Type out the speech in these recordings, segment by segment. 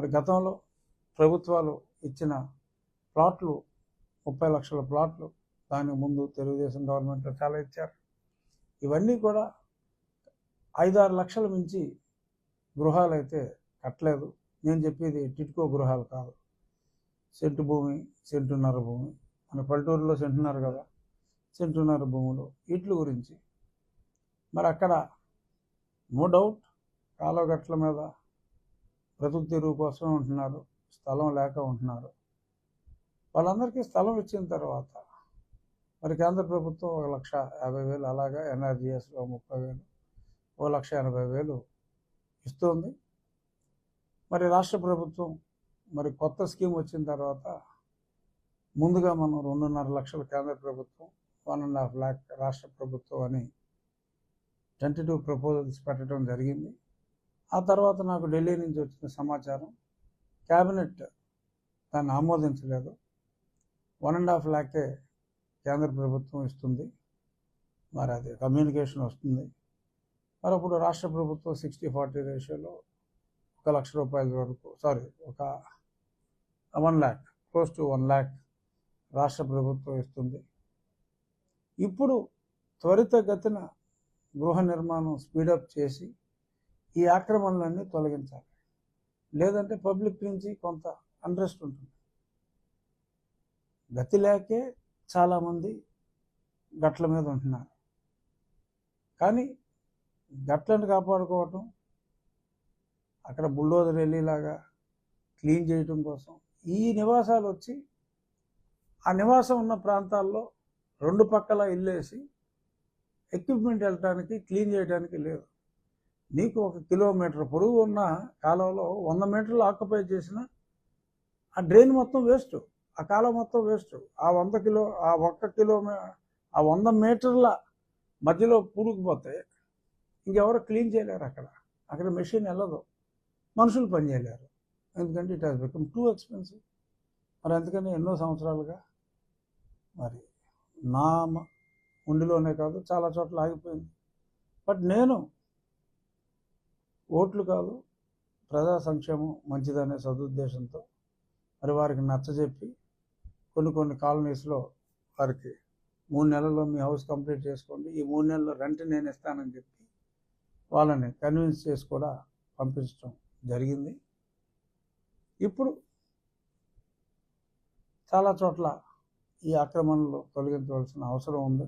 మరి గతంలో ప్రభుత్వాలు ఇచ్చిన ప్లాట్లు ముప్పై లక్షల ప్లాట్లు దానికి ముందు తెలుగుదేశం గవర్నమెంట్లో చాలా ఇచ్చారు. ఇవన్నీ కూడా ఐదారు లక్షల మించి గృహాలు అయితే కట్టలేదు. నేను చెప్పేది టిట్కో గృహాలు కాదు. సెంటు భూమి సెంటున్నర భూమి. మన పల్లెటూరులో సెంటున్నర కదా. సెంటున్నర భూములు. వీటి గురించి. మరి అక్కడ నో డౌట్ కాలువ గట్ల మీద బ్రతుకు తెరువు కోసమే ఉంటున్నారు స్థలం లేక ఉంటున్నారు. వాళ్ళందరికీ స్థలం ఇచ్చిన తర్వాత మరి కేంద్ర ప్రభుత్వం ఒక లక్ష యాభై వేలు అలాగా ఎన్ఆర్జీఎస్లో ముప్పై వేలు ఓ లక్ష ఎనభై వేలు ఇస్తుంది. మరి రాష్ట్ర ప్రభుత్వం మరి కొత్త స్కీమ్ వచ్చిన తర్వాత ముందుగా మనం రెండున్నర లక్షలు కేంద్ర ప్రభుత్వం వన్ అండ్ హాఫ్ ల్యాక్ రాష్ట్ర ప్రభుత్వం అని టెంటేటివ్ ప్రపోజల్స్ పెట్టడం జరిగింది. ఆ తర్వాత నాకు ఢిల్లీ నుంచి వచ్చిన సమాచారం క్యాబినెట్ దాన్ని ఆమోదించలేదు. వన్ అండ్ హాఫ్ ల్యాకే కేంద్ర ప్రభుత్వం ఇస్తుంది. మరి అది కమ్యూనికేషన్ వస్తుంది. మరి అప్పుడు రాష్ట్ర ప్రభుత్వం సిక్స్టీ ఫార్టీ రేషియోలో ఒక లక్ష రూపాయల వరకు సారీ ఒక one lakh close to one lakh రాష్ట్ర ప్రభుత్వం ఇస్తుంది. ఇప్పుడు త్వరితగతిన గృహ నిర్మాణం స్పీడప్ చేసి ఈ ఆక్రమణలన్నీ తొలగించాలి. లేదంటే పబ్లిక్ నుంచి కొంత అండ్రెస్ట్ ఉంటుంది. గతి లేకే చాలామంది గట్ల మీద ఉంటున్నారు. కానీ గట్లను కాపాడుకోవటం అక్కడ బుల్డోజర్ వెళ్ళేలాగా క్లీన్ చేయటం కోసం ఈ నివాసాలు వచ్చి ఆ నివాసం ఉన్న ప్రాంతాల్లో రెండు పక్కల ఇల్లేసి ఎక్విప్మెంట్ వెళ్ళటానికి క్లీన్ చేయడానికి లేదు. నీకు ఒక కిలోమీటర్ పొరుగు ఉన్న కాలంలో వంద మీటర్లు ఆక్యుపై చేసిన ఆ డ్రైన్ మొత్తం వేస్ట్. ఆ కాలం మొత్తం వేస్ట్. ఆ వంద కిలో ఆ ఒక్క కిలోమీ ఆ వంద మీటర్ల మధ్యలో పూరుకుపోతే ఇంకెవరు క్లీన్ చేయలేరు అక్కడ. అక్కడ మెషిన్ వెళ్ళదు మనుషులు పని చేయలేరు. ఎందుకంటే it has become too expensive. మరి అందుకని ఎన్నో సంవత్సరాలుగా మరి నా ఉండిలోనే కాదు చాలా చోట్ల ఆగిపోయింది. బట్ నేను ఓట్లు కాదు ప్రజా సంక్షేమం మంచిదనే సదుద్దేశంతో మరి వారికి నచ్చజెప్పి కొన్ని కొన్ని కాలనీస్లో వారికి మూడు నెలల్లో మీ హౌస్ కంప్లీట్ చేసుకోండి ఈ మూడు నెలల్లో రెంట్ నేను ఇస్తానని చెప్పి వాళ్ళని కన్విన్స్ చేసి కూడా పంపించడం జరిగింది. ఇప్పుడు చాలా చోట్ల ఈ ఆక్రమణలు తొలగించవలసిన అవసరం ఉంది.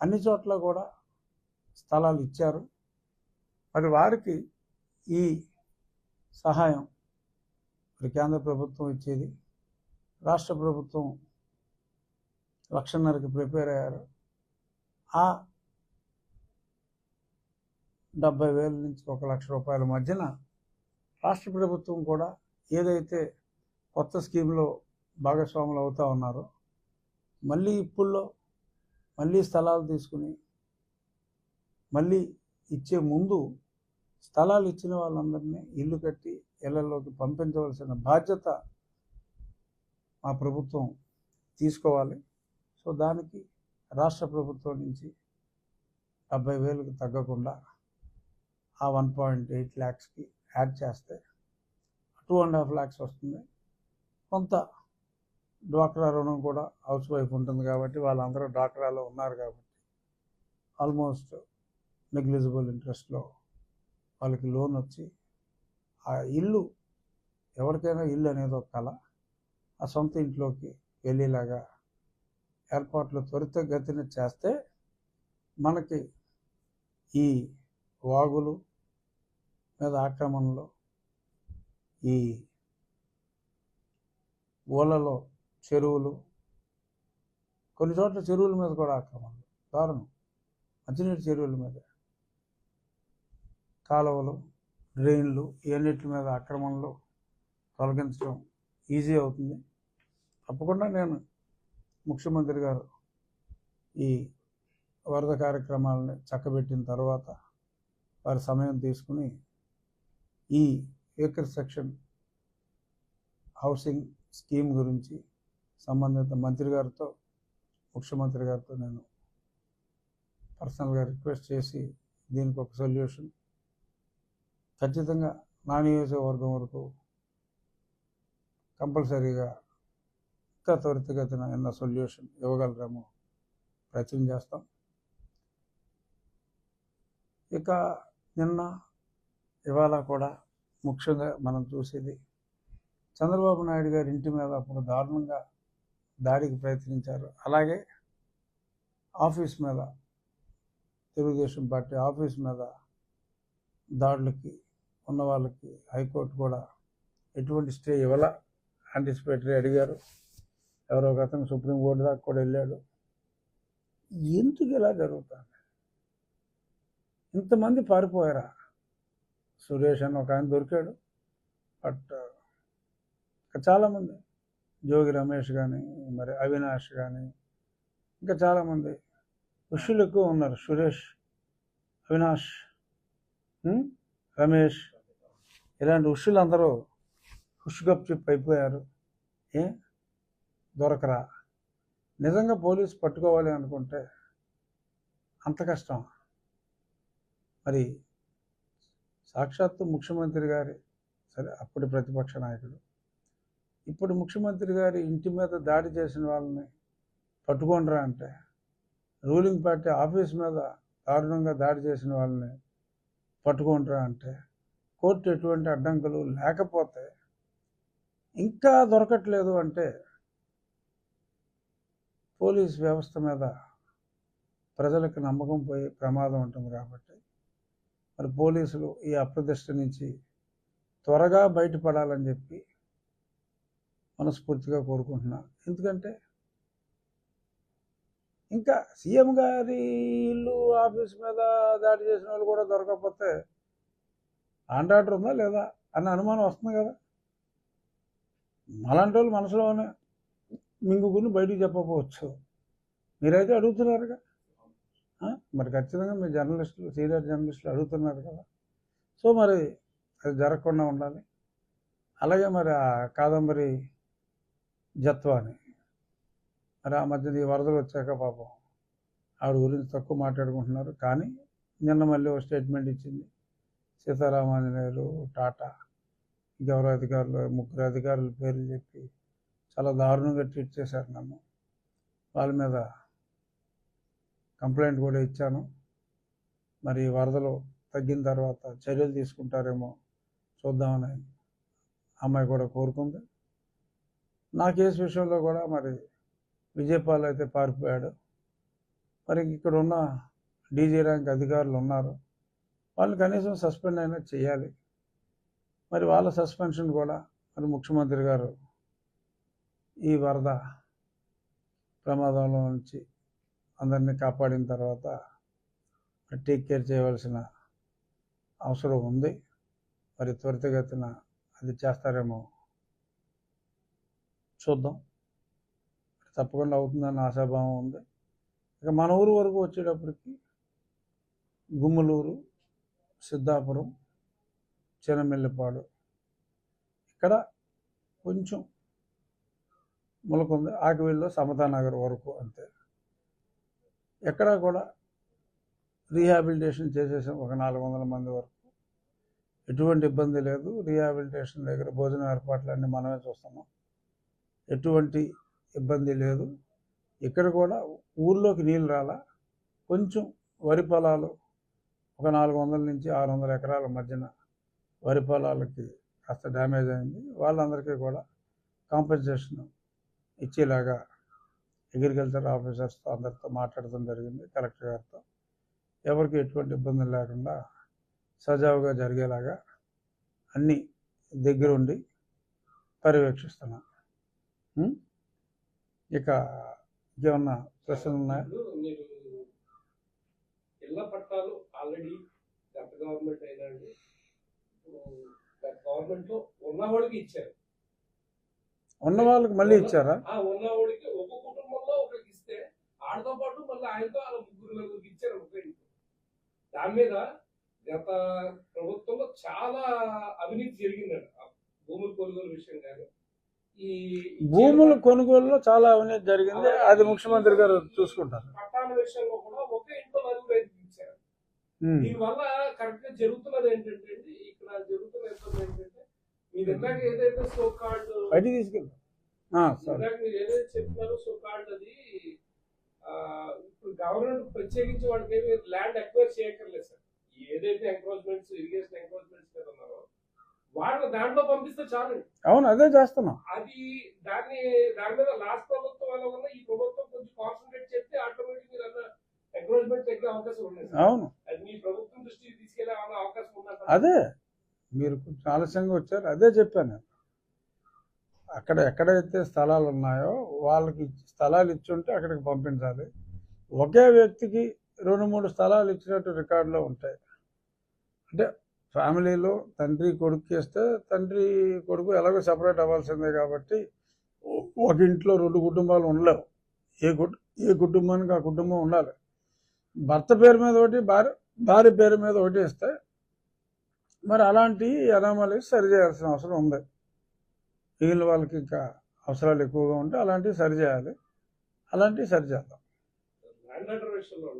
అన్ని చోట్ల కూడా స్థలాలు ఇచ్చారు. మరి వారికి ఈ సహాయం మరి కేంద్ర ప్రభుత్వం ఇచ్చేది. రాష్ట్ర ప్రభుత్వం లక్షన్నరకి ప్రిపేర్ అయ్యారు. ఆ డెబ్బై వేల నుంచి ఒక లక్ష రూపాయల మధ్యన రాష్ట్ర ప్రభుత్వం కూడా ఏదైతే కొత్త స్కీమ్లో భాగస్వాములు అవుతా ఉన్నారో మళ్ళీ ఇప్పుల్లో మళ్ళీ స్థలాలు తీసుకుని మళ్ళీ ఇచ్చే ముందు స్థలాలు ఇచ్చిన వాళ్ళందరినీ ఇల్లు కట్టి ఇళ్ళలోకి పంపించవలసిన బాధ్యత మా ప్రభుత్వం తీసుకోవాలి. సో దానికి రాష్ట్ర ప్రభుత్వం నుంచి డెబ్బై వేలకు తగ్గకుండా ఆ వన్ పాయింట్ ఎయిట్ ల్యాక్స్కి యాడ్ చేస్తే టూ అండ్ హాఫ్ ల్యాక్స్ వస్తుంది. కొంత డ్వాక్రా రుణం కూడా హౌస్ వైఫ్ ఉంటుంది కాబట్టి వాళ్ళందరూ డ్వాక్రాలో ఉన్నారు కాబట్టి ఆల్మోస్ట్ నెగ్లిజిబుల్ ఇంట్రెస్ట్లో వాళ్ళకి లోన్ వచ్చి ఆ ఇల్లు ఎవరికైనా ఇల్లు అనేది ఒక కళ. ఆ సొంత ఇంట్లోకి వెళ్ళేలాగా ఏర్పాట్లు త్వరితగతిన చేస్తే మనకి ఈ వాగులు మీద ఆక్రమణలో ఈ ఊళ్ళలో చెరువులు కొన్ని చోట్ల చెరువుల మీద కూడా ఆక్రమణలు. దారుణం. మంచినీటి చెరువుల మీద. కాలువలు డ్రైన్లు ఇవన్నిటి మీద అక్రమంలో తొలగించడం ఈజీ అవుతుంది. తప్పకుండా నేను ముఖ్యమంత్రి గారు ఈ వరద కార్యక్రమాలని చక్కబెట్టిన తర్వాత వారి సమయం తీసుకుని ఈ ఏకర్ సెక్షన్ హౌసింగ్ స్కీమ్ గురించి సంబంధిత మంత్రి గారితో ముఖ్యమంత్రి గారితో నేను పర్సనల్గా రిక్వెస్ట్ చేసి దీనికి ఒక సొల్యూషన్ ఖచ్చితంగా నా నియోజకవర్గం వరకు కంపల్సరీగా ఇంకా త్వరితగతిన ఎన్న సొల్యూషన్ ఇవ్వగలరేమో ప్రయత్నం చేస్తాం. ఇక నిన్న ఇవాళ కూడా ముఖ్యంగా మనం చూసేది చంద్రబాబు నాయుడు గారి ఇంటి మీద అప్పుడు దారుణంగా దాడికి ప్రయత్నించారు. అలాగే ఆఫీస్ మీద తెలుగుదేశం పార్టీ ఆఫీస్ మీద దాడులకి ఉన్న వాళ్ళకి హైకోర్టు కూడా ఎటువంటి స్టే ఇవ్వాల? ఆంటిసిపేటరీ అడిగారు. ఎవరో ఒక అతను సుప్రీంకోర్టు దాకా కూడా వెళ్ళాడు. ఎందుకు ఇలా జరుగుతుంది? ఇంతమంది పారిపోయారా? సురేష్ అని ఒక ఆయన దొరికాడు. బట్ ఇంకా చాలామంది జోగి రమేష్ కానీ మరి అవినాష్ కానీ ఇంకా చాలామంది ఋషులు ఎక్కువ ఉన్నారు. సురేష్ అవినాష్ రమేష్ ఇలాంటి ఋషులు అందరూ హుషుగప్ చెప్పి అయిపోయారు ఏ? దొరకరా? నిజంగా పోలీసు పట్టుకోవాలి అనుకుంటే అంత కష్టం. మరి సాక్షాత్తు ముఖ్యమంత్రి గారి సరే అప్పుడు ప్రతిపక్ష నాయకుడు. ఇప్పుడు ముఖ్యమంత్రి గారి ఇంటి మీద దాడి చేసిన వాళ్ళని పట్టుకోండిరా అంటే రూలింగ్ పార్టీ ఆఫీస్ మీద దారుణంగా దాడి చేసిన వాళ్ళని పట్టుకుంటారా అంటే కోర్టు ఎటువంటి అడ్డంకులు లేకపోతే ఇంకా దొరకట్లేదు అంటే పోలీస్ వ్యవస్థ మీద ప్రజలకు నమ్మకం పోయే ప్రమాదం ఉంటుంది కాబట్టి మరి పోలీసులు ఈ అప్రదిష్ట నుంచి త్వరగా బయటపడాలని చెప్పి మనస్ఫూర్తిగా కోరుకుంటున్నా ఎందుకంటే ఇంకా సీఎం గారి ఇల్లు ఆఫీస్ మీద దాడి చేసిన వాళ్ళు కూడా దొరకకపోతే ఆర్డర్ ఉందా లేదా అన్న అనుమానం వస్తుంది కదా. అలాంటి వాళ్ళు మనసులోనే మింగుకుని బయటికి చెప్పకపోవచ్చు. మీరైతే అడుగుతున్నారుగా? మరి ఖచ్చితంగా మీ జర్నలిస్టులు సీనియర్ జర్నలిస్టులు అడుగుతున్నారు కదా. సో మరి అది జరగకుండా ఉండాలి. అలాగే మరి ఆ కాదంబరి జత్వాని మరి ఆ మధ్యన ఈ వరదలు వచ్చాక పాపం ఆవిడ గురించి తక్కువ మాట్లాడుకుంటున్నారు. కానీ నిన్న మళ్ళీ ఒక స్టేట్మెంట్ ఇచ్చింది. సీతారామాంజనేయులు టాటా ఇంకెవరో అధికారులు ముగ్గురు అధికారుల పేర్లు చెప్పి చాలా దారుణంగా ట్రీట్ చేశారు నన్ను. వాళ్ళ మీద కంప్లైంట్ కూడా ఇచ్చాను. మరి వరదలు తగ్గిన తర్వాత చర్యలు తీసుకుంటారేమో చూద్దామని అమ్మాయి కూడా కోరుకుంది. నా కేసు విషయంలో కూడా మరి విజయపాల్ అయితే పారిపోయాడు. మరి ఇక్కడ ఉన్న డీజీ ర్యాంక్ అధికారులు ఉన్నారు. వాళ్ళు కనీసం సస్పెండ్ అయినా చేయాలి. మరి వాళ్ళ సస్పెన్షన్ కూడా మరి ముఖ్యమంత్రి గారు ఈ వరద ప్రమాదంలో నుంచి అందరినీ కాపాడిన తర్వాత టేక్ కేర్ చేయవలసిన అవసరం ఉంది. మరి త్వరితగతిన అది చేస్తారేమో చూద్దాం. తప్పకుండా అవుతుందని ఆశాభావం ఉంది. ఇక మన ఊరు వరకు వచ్చేటప్పటికి గుమ్మలూరు సిద్ధాపురం చినమెల్లిపాడు. ఇక్కడ కొంచెం ములకుంది ఆకివీల్లో సమతానగర్ వరకు అంతే. ఎక్కడా కూడా రీహాబిలిటేషన్ చేసేసాం ఒక నాలుగు వందల మంది వరకు. ఎటువంటి ఇబ్బంది లేదు రీహాబిలిటేషన్ దగ్గర భోజన ఏర్పాట్లన్నీ మనమే చూస్తున్నాం. ఎటువంటి ఇబ్బంది లేదు. ఇక్కడ కూడా ఊర్లోకి నీళ్ళు రాలా కొంచెం వరి పొలాలు ఒక నాలుగు వందల నుంచి ఆరు వందల ఎకరాల మధ్యన వరి పొలాలకి కాస్త డ్యామేజ్ అయింది. వాళ్ళందరికీ కూడా కాంపెన్సేషన్ ఇచ్చేలాగా అగ్రికల్చర్ ఆఫీసర్స్తో అందరితో మాట్లాడటం జరిగింది కలెక్టర్ గారితో. ఎవరికి ఎటువంటి ఇబ్బందులు లేకుండా సజావుగా జరిగేలాగా అన్నీ దగ్గరుండి పర్యవేక్షిస్తున్నాం. ఇక ఇంకేమన్నా ప్రశ్నలు ఉన్నాయా? పట్టాలు ఆల్రెడీ గత గవర్నమెంట్ అయినండి ఇప్పుడు గత గవర్నమెంట్లో ఉన్నవాడికి ఇచ్చారు. ఉన్న వాళ్ళకి మళ్ళీ ఇచ్చారా? ఆ ఉన్నవాడికి ఒక కుటుంబంలో ఒకరికి ఇస్తే ఆడతో పాటు మళ్ళీ ఆయనతో వాళ్ళ ముగ్గురు నలుగురికి ఇచ్చారు ఒక ఇంట్లో దాని మీద గత ప్రభుత్వంలో చాలా అవినీతి జరిగిందండి. భూముల కొనుగోలు విషయం కానీ ఈ భూముల కొనుగోలులో చాలా అవినీతి జరిగింది. అది ముఖ్యమంత్రి గారు చూసుకుంటారు. పట్టాల విషయంలో కూడా ఒకే ఇంట్లో నలుగురు ఐదుగురు ఇచ్చారు ఉం. దీనివల్ల కరెక్ట్గా జరుగుతున్నది ఏంటంటే ఇక్కడ జరుగుతున్న ఇబ్బంది ఏంటంటే మీరు ఇందాక ఏదైతే సో కార్డ్ బయటికి తీసుకెళ్ళి ఇందాక మీరు ఏదైతే చెప్తున్నారో సో కార్డ్ అది ఇప్పుడు గవర్నమెంట్ ప్రత్యేకించి వాళ్ళకి ఏమి ల్యాండ్ ఎక్వైర్ చేయక్కర్లేదు సార్. ఏదైతే ఎంక్రోచ్మెంట్స్ ఇరిగేషన్ ఎంక్రోచ్మెంట్స్ మీద ఉన్నారో వాళ్ళని దాంట్లో పంపిస్తే చాలు అవును అదే చేస్తున్నాం. అది దాన్ని దాని మీద లాస్ట్ ప్రభుత్వం ఉన్నా ఈ ప్రభుత్వం కొంచెం కాన్సన్ట్రేట్ చేస్తే ఆటోమేటిక్ మీరు అన్న అవును. అది మీరు కొంచెం ఆలస్యంగా వచ్చారు. అదే చెప్పాను. అక్కడ ఎక్కడైతే స్థలాలు ఉన్నాయో వాళ్ళకి ఇచ్చి- స్థలాలు ఇచ్చుంటే అక్కడికి పంపించాలి. ఒకే వ్యక్తికి రెండు మూడు స్థలాలు ఇచ్చినట్టు రికార్డులో ఉంటాయి. అంటే ఫ్యామిలీలో తండ్రి కొడుకు ఇస్తే తండ్రి కొడుకు ఎలాగో సపరేట్ అవ్వాల్సిందే కాబట్టి ఒక ఇంట్లో రెండు కుటుంబాలు ఉండలేవు. ఏ కుట్ ఏ కుటుంబానికి ఆ కుటుంబం ఉండాలి. భర్త పేరు మీద ఒకటి భార్య భార్య పేరు మీద ఒకటి ఇస్తే మరి అలాంటి అనామలి సరిచేయాల్సిన అవసరం ఉంది. మిగిలిన వాళ్ళకి ఇంకా అవసరాలు ఎక్కువగా ఉంటే అలాంటివి సరిచేయాలి అలాంటివి సరి చేద్దాం. ల్యాండ్ విషయంలో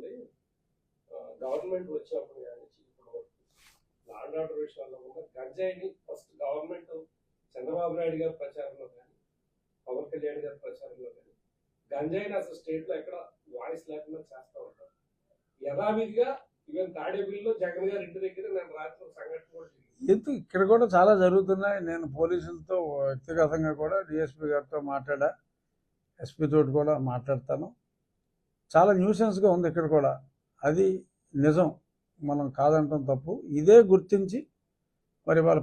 గవర్నమెంట్ వచ్చినప్పుడు కానీ ల్యాండ్ ఆర్డర్ విషయాల్లో కూడా గంజాయిని ఫస్ట్ గవర్నమెంట్ చంద్రబాబు నాయుడు గారి ప్రచారంలో కానీ పవన్ కళ్యాణ్ గారి ప్రచారంలో కానీ గంజాయిని అసలు స్టేట్లో ఎక్కడ వాయిస్ లేకుండా చేస్తా యథావిధిగా ఈవెన్ తాడేపల్లిలో జగన్ గారి ఇంటి దగ్గర నేను రాత్రి సంఘటన కూడా ఎందుకు? ఇక్కడ కూడా చాలా జరుగుతున్నాయి. నేను పోలీసులతో వ్యక్తిగతంగా కూడా డిఎస్పీ గారితో మాట్లాడా. ఎస్పీ తోటి కూడా మాట్లాడతాను. చాలా న్యూసెన్స్గా ఉంది ఇక్కడ కూడా. అది నిజం. మనం కాదంటాం తప్పు. ఇదే గుర్తించి మరి వాళ్ళ